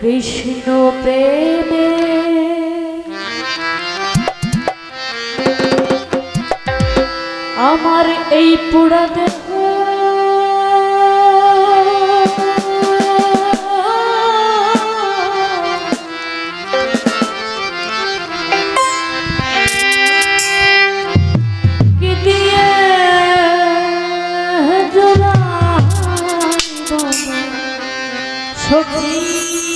কৃষ্ণ প্রেমে। আমার এই পুরা দেহ। সখী?